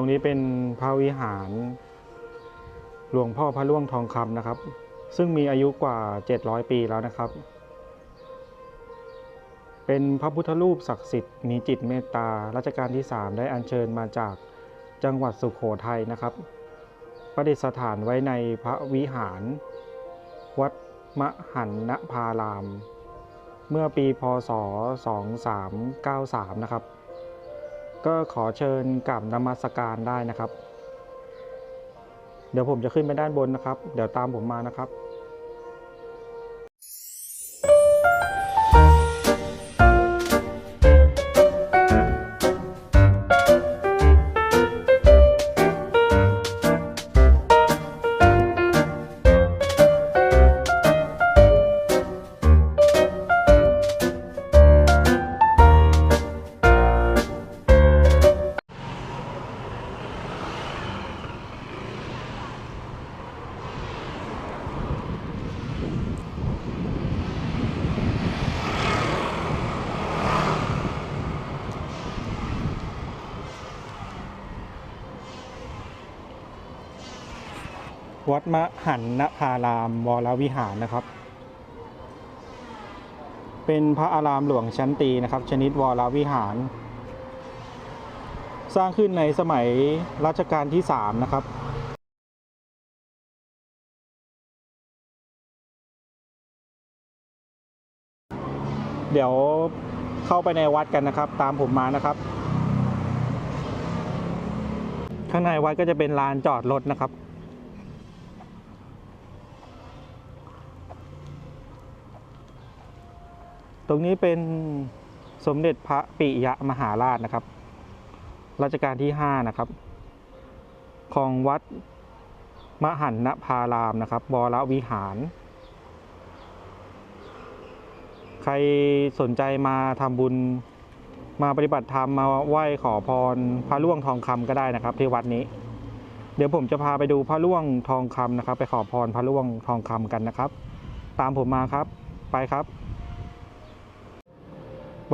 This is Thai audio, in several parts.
ตรงนี้เป็นพระวิหารหลวงพ่อพระล่วงทองคำนะครับ ซึ่งมีอายุกว่า 700 ปีแล้วนะครับ เป็นพระพุทธรูปศักดิ์สิทธิ์มีจิตเมตตารัชกาลที่ 3 ได้อัญเชิญมาจากจังหวัดสุขโขทัยนะครับ ประดิษฐานไว้ในพระวิหาร วัดมหันนภาราม เมื่อปีพศ 2393 นะครับ ก็ขอเชิญกลับนมัสการได้นะครับ เดี๋ยวผมจะขึ้นไปด้านบนนะครับ เดี๋ยวตามผมมานะครับ วัดมหันนภารามวรวิหารนะครับ เป็นพระอารามหลวงชั้นตีนะครับ ชนิดวรวิหาร สร้างขึ้นในสมัยรัชกาลที่ 3 นะครับเดี๋ยวเข้าไปในวัดกันนะครับ ตามผมมานะครับ ข้างในวัดก็จะเป็นลานจอดรถนะครับ ตรงนี้เป็นสมเด็จพระปิยมหาราชนะครับ รัชกาลที่ 5 นะครับ ของวัดมหันนภารามนะครับวรวิหาร ใครสนใจมาทำบุญมาปฏิบัติธรรมมาไหว้ขอพรพระล่วงทองคำก็ได้นะครับ ที่วัดนี้ เดี๋ยวผมจะพาไปดูพระล่วงทองคำนะครับ ไปขอพรพระล่วงทองคำกันนะครับ ตามผมมาครับไปครับ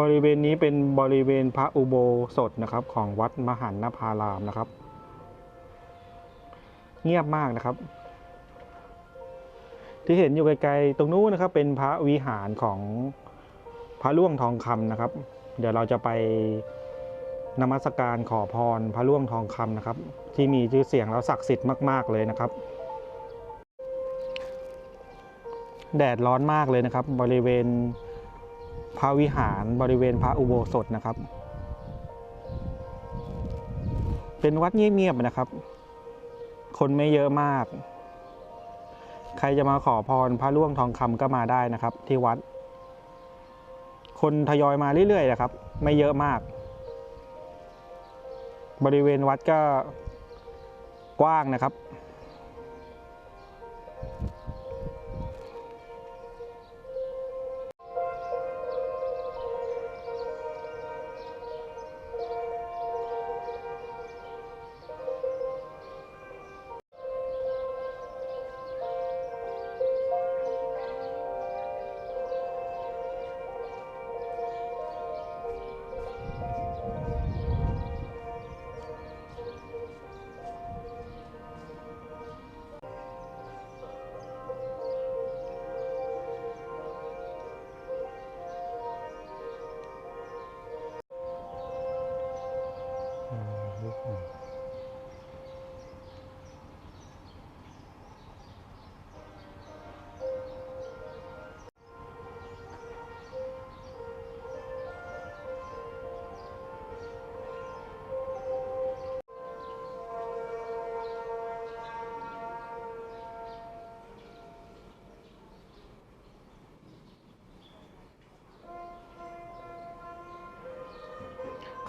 บริเวณนี้เป็นบริเวณพระอุโบสถนะครับ ของวัดมหันนภารามนะครับ เงียบมากนะครับ ที่เห็นอยู่ไกลๆตรงนู้นนะครับ เป็นพระวิหารของพระล่วงทองคำนะครับ เดี๋ยวเราจะไปนมัสการขอพรพระล่วงทองคำนะครับ ที่มีชื่อเสียงแล้วศักดิ์สิทธิ์มาก ๆเลยนะครับ แดดร้อนมากเลยนะครับ บริเวณ พระวิหารบริเวณพระอุโบสถนะครับ เป็นวัดเงียบๆนะครับ คนไม่เยอะมาก ใครจะมาขอพรพระล่วงทองคำก็มาได้นะครับ ที่วัด คนทยอยมาเรื่อยๆนะครับ ไม่เยอะมาก บริเวณวัดก็กว้างนะครับ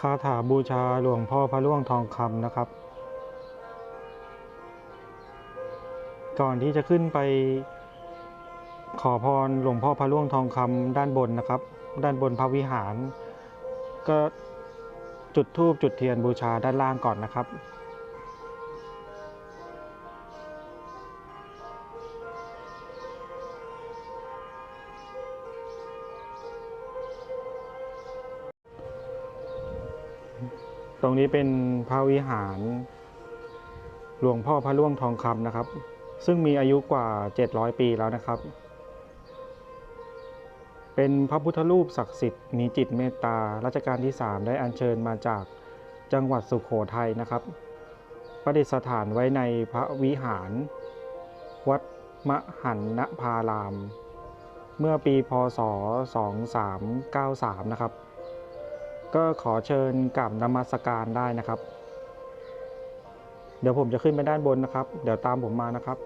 าถาบูชาหลวงพ่อพระล่วงทองคำนะครับ ก่อนที่จะขึ้นไป ขอพรหลวงพ่อพระล่วงทองคำด้านบนนะครับ ด้านบนพระวิหาร ก็จุดธูปจุดเทียนบูชาด้านล่างก่อนนะครับ รงนี้เป็นพระวิหาร หลวงพ่อพระล่วงทองคำนะครับ ซึ่งมีอายุกว่า 700 ปีแล้วนะครับ เป็นพระพุทธรูปศักดิ์สิทธิ์มีจิตเมตตารัชกาลที่ 3 ได้อัญเชิญมาจากจังหวัดสุขโขทัยนะครับ ประดิษฐานไว้ในพระวิหาร วัดมหันนภาราม เมื่อปีพศ 2393 นะครับ ก็ขอเชิญกราบนมัสการได้นะครับ เดี๋ยวผมจะขึ้นไปด้านบนนะครับ เดี๋ยวตามผมมานะครับ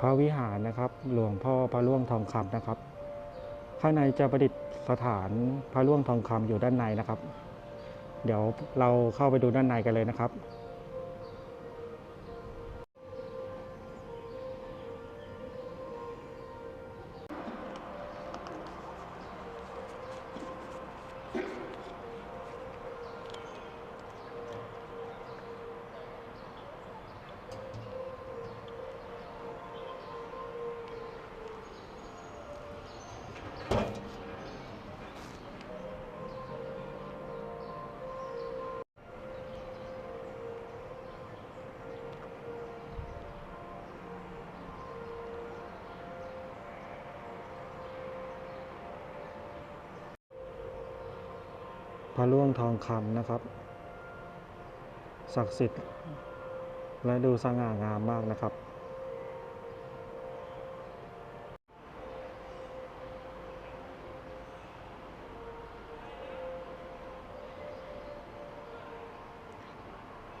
พระวิหารนะครับ หลวงพ่อพระล่วงทองคำนะครับ ข้างในจะประดิษฐานพระล่วงทองคำอยู่ด้านในนะครับ เดี๋ยวเราเข้าไปดูด้านในกันเลยนะครับ ระล่วงทองคำนะครับ ศักดิ์สิทธิ์และดูสง่างามมากนะครับ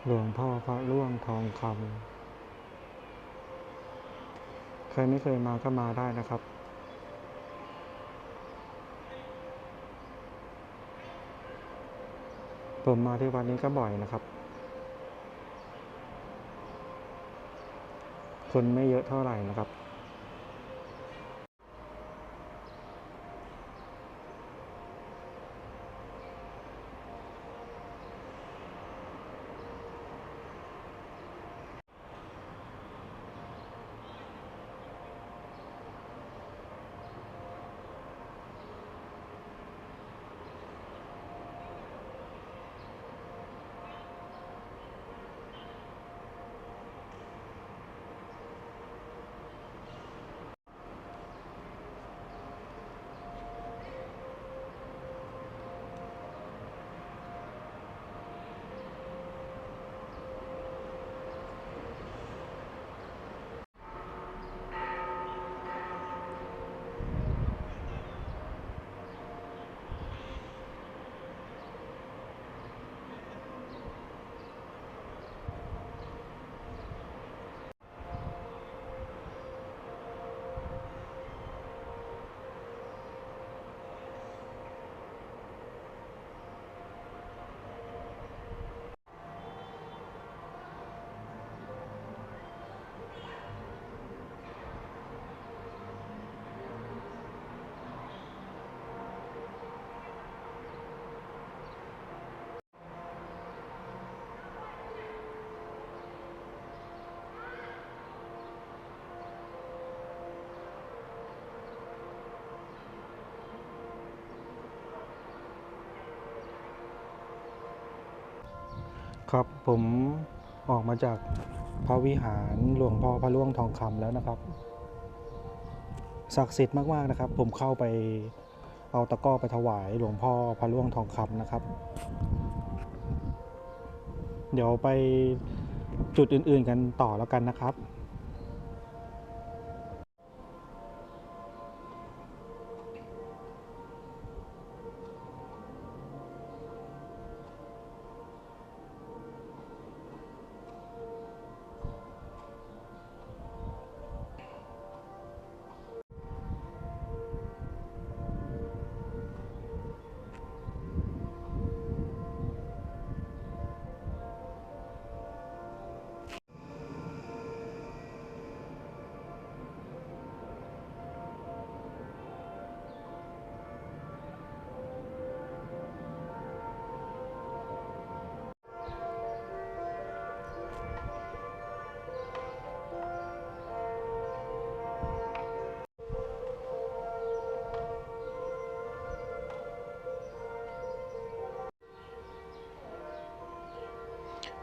หลวงพ่อพระล่วงทองคำใครไม่เคยมาก็มาได้นะครับ ผมมาที่วัดนี้ก็บ่อยนะครับ คนไม่เยอะเท่าไหร่นะครับ ครับผมออกมาจากพระวิหารหลวงพ่อพระล่วงทองคำแล้วนะครับศักดิ์สิทธิ์มากๆนะครับ ผมเข้าไปเอาตะก้อไปถวายหลวงพ่อพระล่วงทองคำนะครับ เดี๋ยวไปจุดอื่นๆกันต่อแล้วกันนะครับ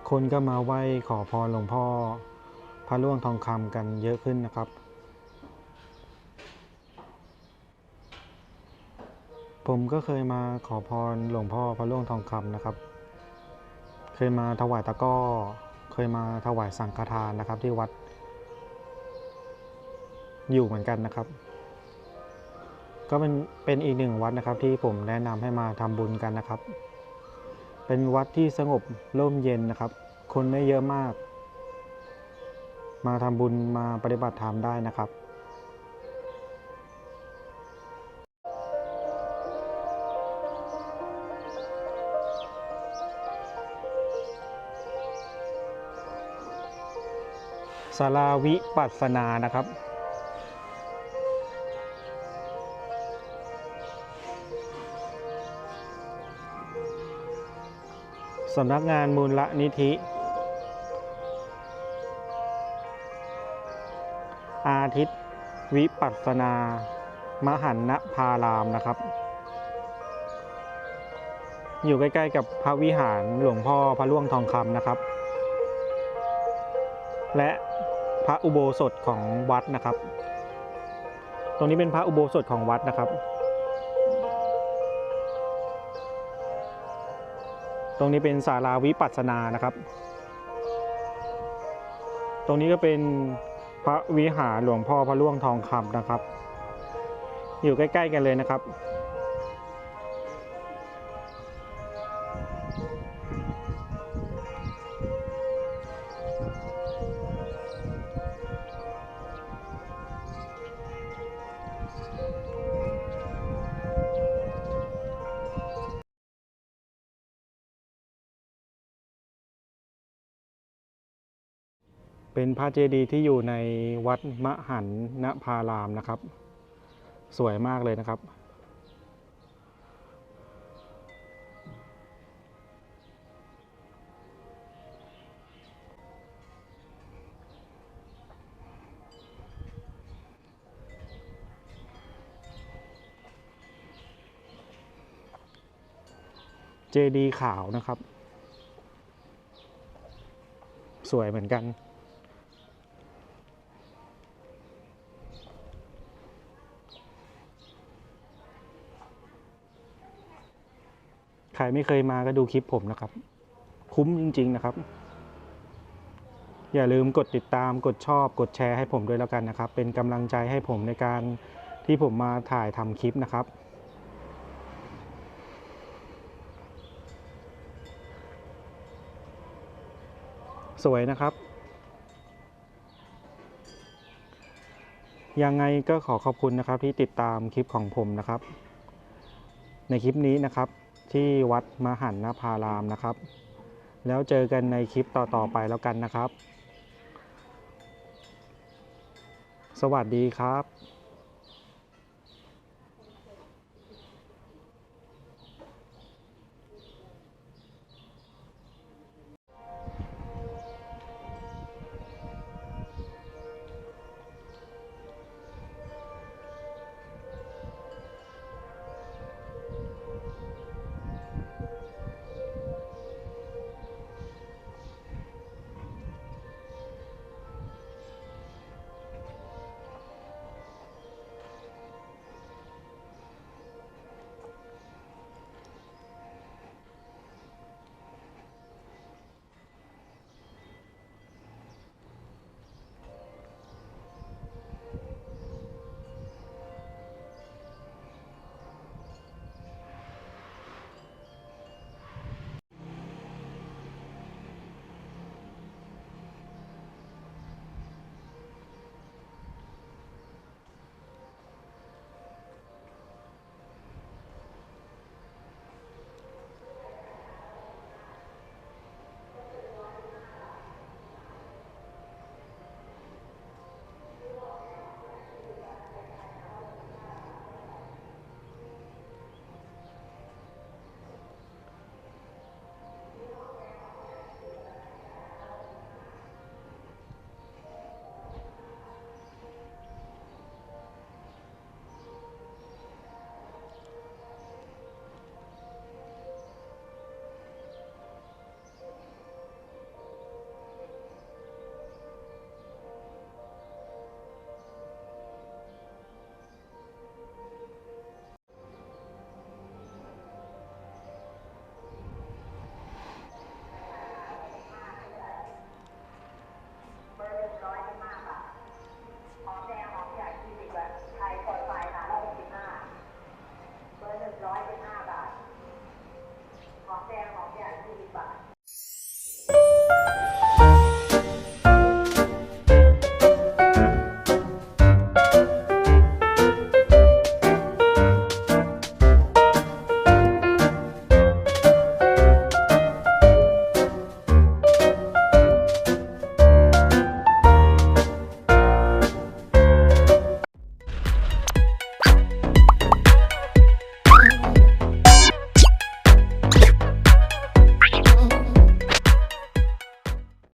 คนก็มาไหว้ขอพรหลวงพ่อ พระล่วงทองคำกันเยอะขึ้นนะครับ ผมก็เคยมาขอพรหลวงพ่อพระล่วงทองคำนะครับ เคยมาถวายตะก้อ เคยมาถวายสังฆทานนะครับที่วัด อยู่เหมือนกันนะครับ ก็เป็นเป็นอีกหนึ่งวัดนะครับที่ผมแนะนำให้มาทำบุญกันนะครับ เป็นวัดที่สงบร่มเย็นนะครับ คนไม่เยอะมาก มาทำบุญมาปฏิบัติธรรมได้นะครับสาราวิปัสสนานะครับ สำนักงานมูลนิธิ อาทิตย์วิปัสสนา มหันนพารามนะครับ อยู่ใกล้ ๆ กับพระวิหารหลวงพ่อพระล่วงทองคำนะครับ และพระอุโบสถของวัดนะครับ ตรงนี้เป็นพระอุโบสถของวัดนะครับ ตรงนี้เป็นศาลาวิปัสสนานะครับ ตรงนี้ก็เป็นพระวิหารหลวงพ่อพระล่วงทองคำนะครับ อยู่ใกล้ ๆ กันเลยนะครับ เป็นพระเจดีย์ที่อยู่ในวัดมหันนพารามนะครับ สวยมากเลยนะครับ เจดีย์ขาวนะครับ สวยเหมือนกัน ใครไม่เคยมาก็ดูคลิปผมนะครับ คุ้มจริง ๆนะครับ อย่าลืมกดติดตามกดชอบ กดแชร์ให้ผมด้วยแล้วกันนะครับ เป็นกำลังใจให้ผมในการที่ผมมาถ่ายทำคลิปนะครับสวยนะครับ ยังไงก็ขอขอบคุณนะครับที่ติดตามคลิปของผมนะครับ ในคลิปนี้นะครับ ที่วัดมหันนภารามนะครับ แล้วเจอกันในคลิปต่อๆไปแล้วกันนะครับ สวัสดีครับ